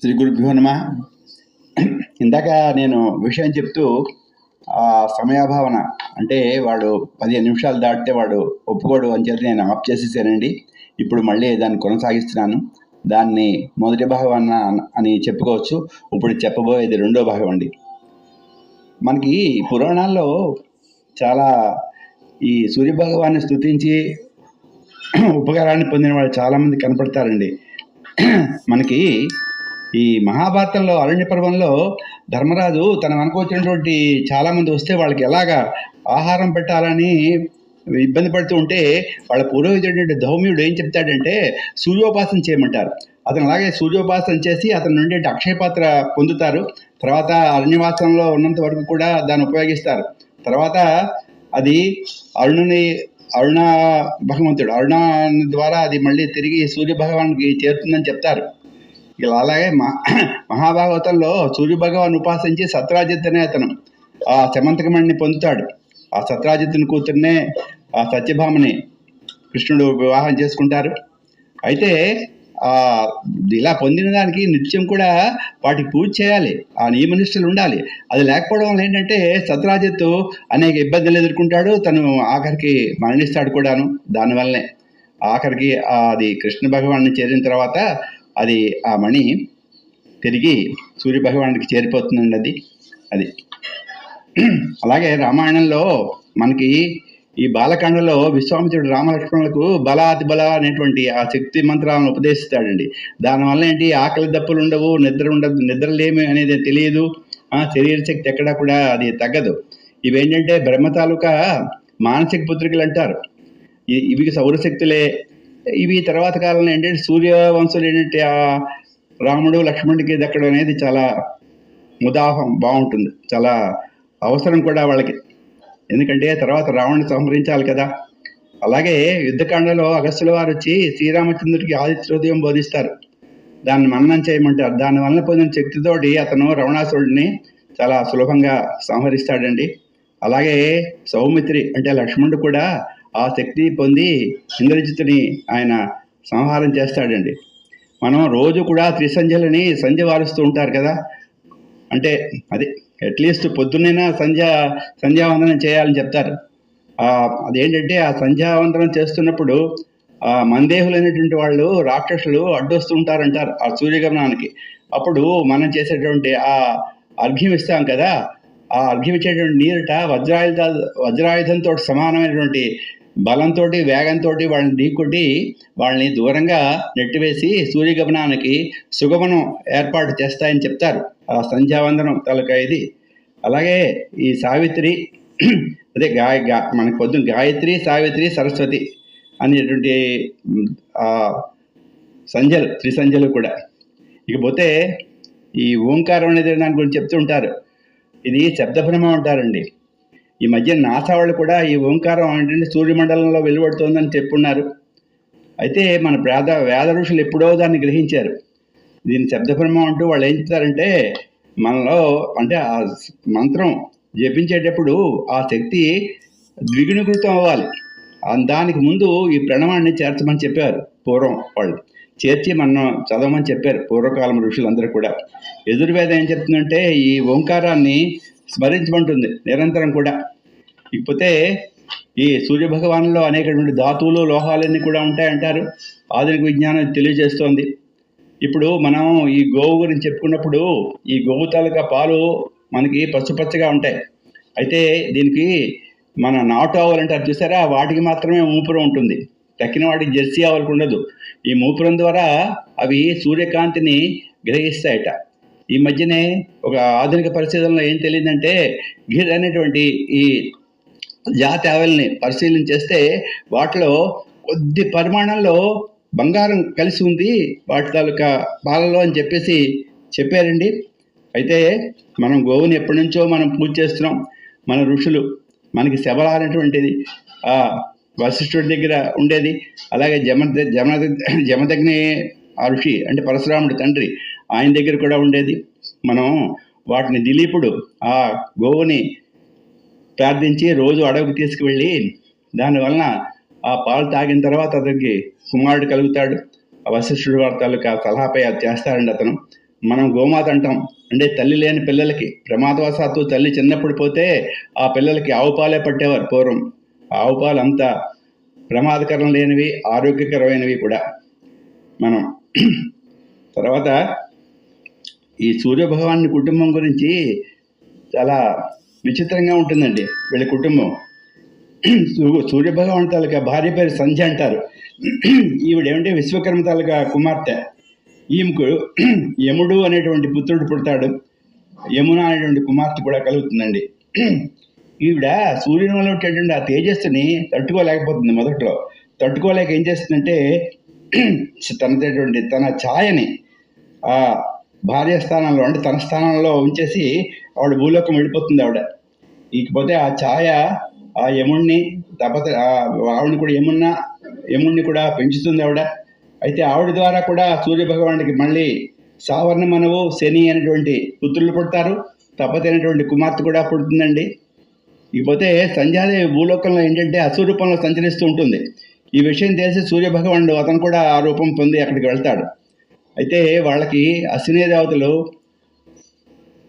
శ్రీ గురుభ్యో నమ. ఇందాక నేను విషయం చెప్తూ ఆ సమయాభావన అంటే వాడు పదిహేను నిమిషాలు దాటితే వాడు ఒప్పుకోడు అని చెప్పి నేను ఆఫ్ చేసేసానండి. ఇప్పుడు మళ్ళీ దాన్ని కొనసాగిస్తున్నాను. దాన్ని మొదటి భాగం అని చెప్పుకోవచ్చు. ఇప్పుడు చెప్పబోయేది రెండో భాగం అండి. మనకి పురాణాల్లో చాలా ఈ సూర్యభగవాన్ని స్తుతించి ఉపకారాన్ని పొందిన వాళ్ళు చాలామంది కనపడతారండి. మనకి ఈ మహాభారతంలో అరణ్య పర్వంలో ధర్మరాజు తన వెనక వచ్చినటువంటి చాలామంది వస్తే వాళ్ళకి ఎలాగా ఆహారం పెట్టాలని ఇబ్బంది పడుతూ ఉంటే వాళ్ళ పురోహితుడు ధౌమ్యుడు ఏం చెప్తాడంటే సూర్యోపాసన చేయమంటారు. అతను అలాగే సూర్యోపాసన చేసి అతని నుండి అక్షయపాత్ర పొందుతారు. తర్వాత అరణ్యవాసంలో ఉన్నంత వరకు కూడా దాన్ని ఉపయోగిస్తారు. తర్వాత అది అరుణుని అరుణ భగవంతుడు అరుణ ద్వారా అది మళ్ళీ తిరిగి సూర్య భగవానికి చేరుతుందని చెప్తారు. ఇలా అలాగే మహా మహాభాగవతంలో సూర్య భగవాన్ ఉపాసించి సత్రాజిత్ అనే అతను. ఆ సమంతకమణిని పొందుతాడు. ఆ సత్రాజిత్తుని కూతుర్నే ఆ సత్యభామని కృష్ణుడు వివాహం చేసుకుంటారు. అయితే ఆ ఇలా పొందిన దానికి నిత్యం కూడా వాటికి పూజ చేయాలి. ఆ నియమనిష్టలు ఉండాలి. అది లేకపోవడం వల్ల ఏంటంటే సత్రాజిత్తు అనేక ఇబ్బందులు ఎదుర్కొంటాడు. తను ఆఖరికి మరణిస్తాడు కూడాను దానివల్లనే. ఆఖరికి అది కృష్ణ భగవాన్ని చేరిన తర్వాత అది ఆ మణి తిరిగి సూర్య భగవానికి చేరిపోతుందండి అది. అది అలాగే రామాయణంలో మనకి ఈ బాలకాండలో విశ్వామిత్రుడు రామలక్ష్మణులకు బల బల అనేటువంటి ఆ శక్తి మంత్రాలను ఉపదేశిస్తాడండి. దానివల్ల ఏంటి? ఆకలి దప్పులు ఉండవు నిద్ర ఉండదు నిద్రలేమి అనేది తెలియదు. ఆ శరీర శక్తి ఎక్కడా కూడా అది తగ్గదు. ఇవేంటంటే బ్రహ్మ తాలూకా మానసిక పుత్రికలు అంటారు. ఇవి సౌరశక్తులే ఇవి తర్వాత కాలంలో ఏంటంటే సూర్యవంశులు ఏంటంటే ఆ రాముడు లక్ష్మణుడికి దక్కడం అనేది చాలా ముదాహం బాగుంటుంది. చాలా అవసరం కూడా వాళ్ళకి. ఎందుకంటే తర్వాత రావణ్ణి సంహరించాలి కదా. అలాగే యుద్ధకాండలో అగస్సుల వారు వచ్చి శ్రీరామచంద్రుడికి ఆదిత్యోదయం బోధిస్తారు. దాన్ని మన్నం చేయమంటారు. దాని వలన పొందిన శక్తితోటి అతను రవణాసురుడిని చాలా సులభంగా సంహరిస్తాడండి. అలాగే సౌమిత్రి అంటే లక్ష్మణుడు కూడా ఆ శక్తి పొంది ఇంద్రజిత్తుని ఆయన సంహారం చేస్తాడండి. మనం రోజు కూడా త్రిసంధ్యలని సంధ్య వారుస్తూ ఉంటారు కదా. అంటే అది అట్లీస్ట్ పొద్దున్నైనా సంధ్య సంధ్యావందనం చేయాలని చెప్తారు. అదేంటంటే ఆ సంధ్యావందనం చేస్తున్నప్పుడు ఆ మందేహులైనటువంటి వాళ్ళు రాక్షసులు అడ్డొస్తూ ఉంటారంటారు ఆ సూర్యగమనానికి. అప్పుడు మనం చేసేటువంటి ఆ అర్ఘ్యం ఇస్తాం కదా. ఆ అర్ఘ్యం ఇచ్చేటువంటి నీరుట వజ్రాయుధ వజ్రాయుధంతో సమానమైనటువంటి బలంతో వేగంతో వాళ్ళని ఢీకొట్టి వాళ్ళని దూరంగా నెట్టివేసి సూర్యగమనానికి సుగమనం ఏర్పాటు చేస్తాయని చెప్తారు. ఆ సంధ్యావందనం తాలూకా ఇది అలాగే ఈ సావిత్రి అదే గాయ గా మనకు పొద్దున గాయత్రి సావిత్రి సరస్వతి అనేటువంటి సంజలు త్రిసంజలు కూడా. ఇకపోతే ఈ ఓంకారం అనేది దాని గురించి చెప్తూ ఉంటారు. ఇది శబ్దభ్రమం అంటారండి. ఈ మధ్య నాసా వాళ్ళు కూడా ఈ ఓంకారం ఏంటంటే సూర్యమండలంలో వెలువడుతోందని చెప్పున్నారు. అయితే మన వేద వేద ఋషులు ఎప్పుడో దాన్ని గ్రహించారు. దీన్ని శబ్దబ్రహ్మం అంటూ వాళ్ళు ఏం చెప్తారంటే మనలో అంటే ఆ మంత్రం జపించేటప్పుడు ఆ శక్తి ద్విగుణీకృతం అవ్వాలి. దానికి ముందు ఈ ప్రణవాన్ని చేర్చమని చెప్పారు పూర్వం వాళ్ళు. చేర్చి మనం చదవమని చెప్పారు పూర్వకాలం ఋషులందరూ కూడా. ఎదుర్వేదం ఏం చెప్తుందంటే ఈ ఓంకారాన్ని స్మరించమంటుంది నిరంతరం కూడా. ఇకపోతే ఈ సూర్య భగవానులో అనేకటువంటి ధాతువులు లోహాలన్నీ కూడా ఉంటాయంటారు. ఆధునిక విజ్ఞానం తెలియజేస్తోంది. ఇప్పుడు మనం ఈ గోవు గురించి చెప్పుకున్నప్పుడు ఈ గోవు తాలూకా పాలు మనకి పసుపచ్చగా ఉంటాయి. అయితే దీనికి మన నాటు ఆవులు అంటారు చూసారా? వాటికి మాత్రమే మూపురం ఉంటుంది. తక్కిన వాటికి జెర్సీ ఆవులకు ఉండదు. ఈ మూపురం ద్వారా అవి సూర్యకాంతిని గ్రహిస్తాయట. ఈ మధ్యనే ఒక ఆధునిక పరిశీలనలో ఏం తెలియదంటే గిర్ అనేటువంటి ఈ జాతి ఆవుల్ని పరిశీలన చేస్తే వాటిలో కొద్ది పరిమాణంలో బంగారం కలిసి ఉంది వాటి తాలూకా పాలలో అని చెప్పేసి చెప్పారండి. అయితే మనం గోవుని ఎప్పటి నుంచో మనం పూజ చేస్తున్నాం. మన ఋషులు మనకి శబల అనేటువంటిది ఆ వశిష్ఠుడి దగ్గర ఉండేది. అలాగే జమ జమ జమదగ్ని ఆ ఋషి అంటే పరశురాముడి తండ్రి ఆయన దగ్గర కూడా ఉండేది. మనం వాటిని దిలీపుడు ఆ గోవుని ప్రార్థించి రోజు అడవికి తీసుకువెళ్ళి దానివలన ఆ పాలు తాగిన తర్వాత అతనికి కుమారుడు కలుగుతాడు. ఆ వశిష్ఠుడు వారి తాలూకా సలహాపై అది చేస్తాడండి అతను. మనం గోమాత అంటాం. అంటే తల్లి లేని పిల్లలకి ప్రమాదవశాత్తు తల్లి చిన్నప్పుడు పోతే ఆ పిల్లలకి ఆవు పాలే పట్టేవారు పూర్వం. ఆవు పాలు అంత ప్రమాదకరం లేనివి ఆరోగ్యకరమైనవి కూడా. మనం తర్వాత ఈ సూర్యభగవాన్ కుటుంబం గురించి చాలా విచిత్రంగా ఉంటుందండి వీళ్ళ కుటుంబం. సూ- సూర్యభగవాన్ తాలూకా భార్య పేరు సంధ్య అంటారు. ఈవిడేమంటే విశ్వకర్మ తాలూకా కుమార్తె. ఈమెకు యముడు అనేటువంటి పుత్రుడు పుడతాడు. యమున అనేటువంటి కుమార్తె కూడా కలుగుతుందండి. ఈవిడ సూర్యుని వల్ల ఉండేటువంటి ఆ తేజస్సుని తట్టుకోలేకపోతుంది మొదట్లో. తట్టుకోలేక ఏం చేస్తుందంటే తనటువంటి తన ఛాయని భార్య స్థానంలో అంటే తన స్థానంలో ఉంచేసి ఆవిడ భూలోకం వెళ్ళిపోతుంది ఆవిడ. ఇకపోతే ఆ ఛాయ ఆ యముణ్ణి తపత ఆవిడని కూడా యమున్న యముణ్ణి కూడా పెంచుతుంది ఆవిడ. అయితే ఆవిడ ద్వారా కూడా సూర్య భగవానుడికి మళ్ళీ సావర్ణ మనవు శని అనేటువంటి పుత్రులు పుడతారు. తపతి అనేటువంటి కుమార్తె కూడా పుడుతుందండి. ఇకపోతే సంధ్యాదేవి భూలోకంలో ఏంటంటే అసూరూపంలో సంచరిస్తూ ఉంటుంది. ఈ విషయం తెలిసి సూర్యభగవానుడు అతను కూడా ఆ రూపం పొంది అక్కడికి వెళ్తాడు. అయితే వాళ్ళకి అశ్వినీ దేవతలు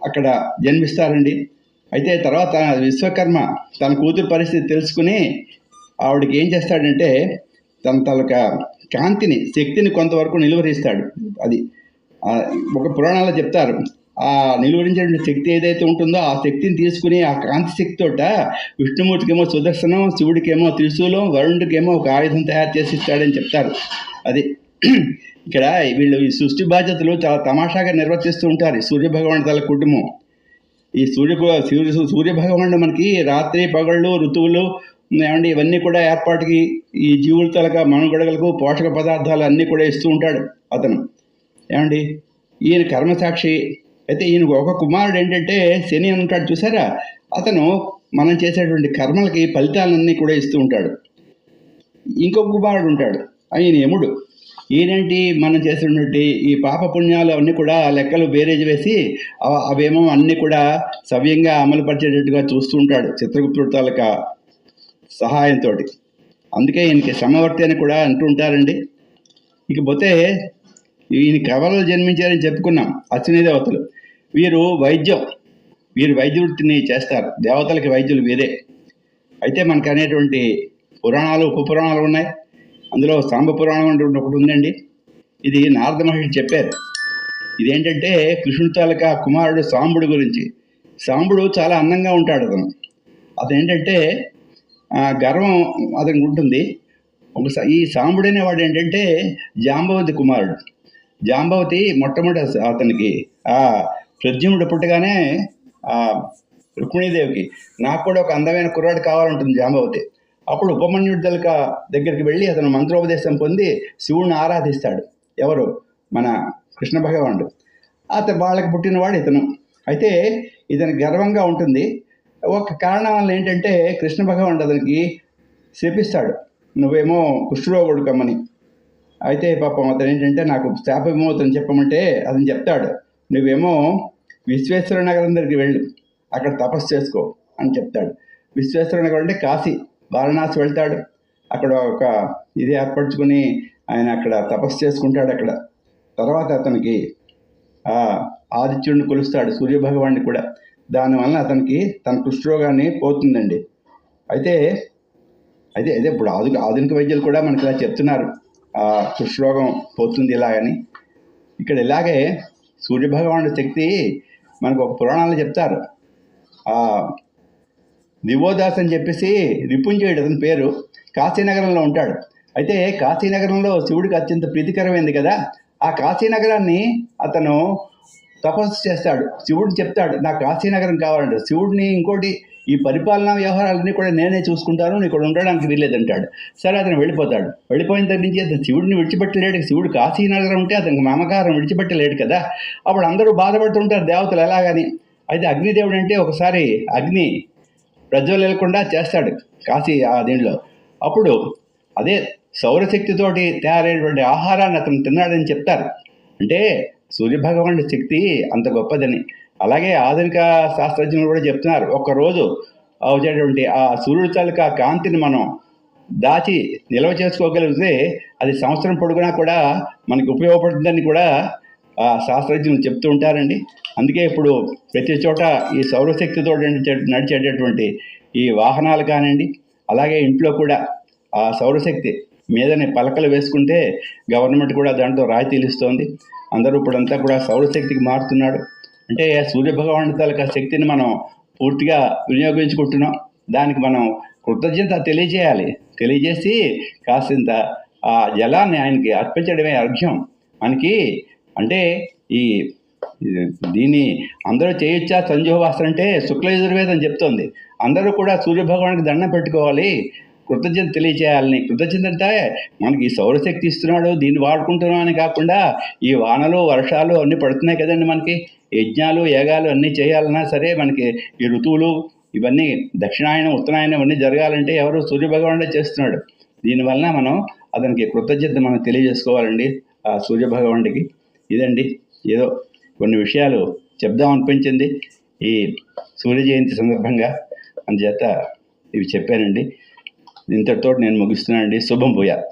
అక్కడ జన్మిస్తారండి. అయితే తర్వాత విశ్వకర్మ తన కూతురు పరిస్థితి తెలుసుకుని ఆవిడకి ఏం చేస్తాడంటే తన తలక కాంతిని శక్తిని కొంతవరకు నిలువరిస్తాడు. అది ఒక పురాణాల్లో చెప్తారు. ఆ నిలువరించేటువంటి శక్తి ఏదైతే ఉంటుందో ఆ శక్తిని తీసుకుని ఆ కాంతి శక్తితోట విష్ణుమూర్తికేమో సుదర్శనం శివుడికేమో త్రిశూలం వరుణుడికేమో ఒక ఆయుధం తయారు చేసి ఇస్తాడని చెప్తారు. అది ఇక్కడ వీళ్ళు ఈ సృష్టి బాధ్యతలు చాలా తమాషాగా నిర్వర్తిస్తూ ఉంటారు. ఈ సూర్యభగవాన్ తల కుటుంబం. ఈ సూర్య సూర్య సూర్య భగవానుడు మనకి రాత్రి పగళ్ళు ఋతువులు ఏమండి ఇవన్నీ కూడా ఏర్పాటుకి ఈ జీవుల తలక మనుగడలకు పోషక పదార్థాలు అన్నీ కూడా ఇస్తూ ఉంటాడు అతను. ఏమండి? ఈయన కర్మసాక్షి. అయితే ఈయన ఒక కుమారుడు ఏంటంటే శని అని ఉంటాడు చూసారా? అతను మనం చేసేటువంటి కర్మలకి ఫలితాలన్నీ కూడా ఇస్తూ ఉంటాడు. ఇంకొక కుమారుడు ఉంటాడు. ఆయన యముడు. ఈయనేంటి మనం చేసినటువంటి ఈ పాప పుణ్యాలు అవన్నీ కూడా లెక్కలు బేరేజ్ వేసి అవ- అవేమో అన్నీ కూడా సవ్యంగా అమలుపరిచేటట్టుగా చూస్తూ ఉంటాడు చిత్రగుప్తుడి తాలూకా సహాయంతో అందుకే ఈయనకి సమవర్తి అని కూడా అంటూ ఉంటారండి. ఇకపోతే ఈయన కవలలు జన్మించారని చెప్పుకున్నాం అశ్విని దేవతలు. వీరు వైద్యం వీరు వైద్య వృత్తిని చేస్తారు. దేవతలకి వైద్యులు వీరే. అయితే మనకు అనేటువంటి పురాణాలు ఉప పురాణాలు ఉన్నాయి. అందులో సాంబ పురాణం అంటే ఒకటి ఉందండి. ఇది నారద మహర్షి చెప్పారు. ఇదేంటంటే కృష్ణుడి తాలూకా కుమారుడు సాంబుడు గురించి. సాంబుడు చాలా అందంగా ఉంటాడు అతను. అతను ఏంటంటే గర్వం అతనికి ఉంటుంది. ఒకసారి ఈ సాంబుడు అనేవాడు ఏంటంటే జాంబవతి కుమారుడు. జాంబవతి మొట్టమొదటి అతనికి ఆ ప్రద్యుమ్నుడు పుట్టగానే ఆ రుక్మిణీదేవికి. నాకు కూడా ఒక అందమైన కుర్రాడు కావాలంటుంది జాంబవతి. అప్పుడు ఉపమన్యుడి దళిక దగ్గరికి వెళ్ళి అతను మంత్రోపదేశం పొంది శివుణ్ణి ఆరాధిస్తాడు. ఎవరు? మన కృష్ణ భగవానుడు. అతను వాళ్ళకి పుట్టినవాడు ఇతను. అయితే ఇతను గర్వంగా ఉంటుంది. ఒక కారణం వల్ల ఏంటంటే కృష్ణ భగవానుడు అతనికి శపిస్తాడు. నువ్వేమో కుష్ఠరోగుడు కమ్మని అయితే పాపం అతను ఏంటంటే నాకు శాప విమోచన చెప్పమంటే అతను చెప్తాడు. నువ్వేమో విశ్వేశ్వర నగరం దగ్గరికి వెళ్ళు. అక్కడ తపస్సు చేసుకో అని చెప్తాడు. విశ్వేశ్వర నగరం అంటే కాశీ. వారణాసి వెళ్తాడు. అక్కడ ఒక ఇది ఏర్పరచుకుని ఆయన అక్కడ తపస్సు చేసుకుంటాడు అక్కడ. తర్వాత అతనికి ఆదిత్యుడిని కొలుస్తాడు సూర్యభగవాన్ని కూడా. దానివల్ల అతనికి తన కుష్ఠరోగాన్ని పోతుందండి. అయితే అయితే అదే ఇప్పుడు ఆధునిక ఆధునిక వైద్యులు కూడా మనకి ఇలా చెప్తున్నారు. ఆ కుష్ఠరోగం పోతుంది ఇలాగని ఇక్కడ ఇలాగే సూర్యభగవానుడి శక్తి మనకు ఒక పురాణాలు చెప్తారు. దివోదాస్ అని చెప్పేసి రిపుంజయుడు అతని పేరు. కాశీనగరంలో ఉంటాడు. అయితే కాశీనగరంలో శివుడికి అత్యంత ప్రీతికరమైంది కదా. ఆ కాశీనగరాన్ని అతను తపస్సు చేస్తాడు. శివుడు చెప్తాడు నాకు కాశీనగరం కావాలంటే శివుడిని ఇంకోటి ఈ పరిపాలనా వ్యవహారాలన్నీ కూడా నేనే చూసుకుంటాను నీకు ఇక్కడ ఉండడానికి వీల్లేదంటాడు. సరే అతను వెళ్ళిపోతాడు. వెళ్ళిపోయిన దగ్గర నుంచి అతను శివుడిని విడిచిపెట్టలేడు. శివుడు కాశీనగరం ఉంటే అతనికి మమకారం విడిచిపెట్టలేడు కదా. అప్పుడు అందరూ బాధపడుతుంటారు దేవతలు ఎలాగని. అయితే అగ్నిదేవుడు అంటే ఒకసారి అగ్ని ప్రజ్వలకుండా చేస్తాడు కాశీ ఆ దీంట్లో అప్పుడు అదే సౌరశక్తితోటి తయారైనటువంటి ఆహారాన్ని అతను తిన్నాడని చెప్తారు. అంటే సూర్యభగవానుడి శక్తి అంత గొప్పదని. అలాగే ఆధునిక శాస్త్రజ్ఞులు కూడా చెప్తున్నారు. ఒక్కరోజు వచ్చేటువంటి ఆ సూర్యుడి తాలూకా కాంతిని మనం దాచి నిల్వ చేసుకోగలిగితే అది సంవత్సరం పొడుగునా కూడా మనకి ఉపయోగపడుతుందని కూడా శాస్త్రజ్ఞులు చెప్తూ ఉంటారండి. అందుకే ఇప్పుడు ప్రతి చోట ఈ సౌరశక్తితో నడిచేటటువంటి ఈ వాహనాలు కానివ్వండి అలాగే ఇంట్లో కూడా ఆ సౌరశక్తి మీదనే పలకలు వేసుకుంటే గవర్నమెంట్ కూడా దాంట్లో రాయితీలు ఇస్తోంది అందరూ ఇప్పుడంతా కూడా సౌరశక్తికి మారుతున్నాడు అంటే సూర్యభగవానుడి తాలూకా శక్తిని మనం పూర్తిగా వినియోగించుకుంటున్నాం. దానికి మనం కృతజ్ఞత తెలియజేయాలి. తెలియజేసి కాసింత ఆ జలాన్ని ఆయనకి అర్పించడమే అర్ఘ్యం. మనకి అంటే ఈ దీన్ని అందరూ చేయొచ్చా? సంజోవాసన అంటే శుక్లయజుర్వేదం చెప్తోంది. అందరూ కూడా సూర్యభగవానికి దండం పెట్టుకోవాలి. కృతజ్ఞత తెలియచేయాలని కృతజ్ఞత అంటే మనకి సౌరశక్తి ఇస్తున్నాడు దీన్ని వాడుకుంటున్నాం అని కాకుండా ఈ వానలు వర్షాలు అన్నీ పడుతున్నాయి కదండి మనకి. యజ్ఞాలు యాగాలు అన్నీ చేయాలన్నా సరే మనకి ఈ ఋతువులు ఇవన్నీ దక్షిణాయనం ఉత్తరాయణం ఇవన్నీ జరగాలంటే ఎవరు సూర్యభగవానుడే చేస్తున్నాడు. దీనివలన మనం అతనికి కృతజ్ఞత మనం తెలియజేసుకోవాలండి ఆ సూర్యభగవానుడికి. ఇదండి. ఏదో కొన్ని విషయాలు చెప్దాం అనిపించింది ఈ సూర్య జయంతి సందర్భంగా. అందుచేత ఇవి చెప్పానండి. ఇంతటితో నేను ముగిస్తున్నానండి. శుభం భూయా.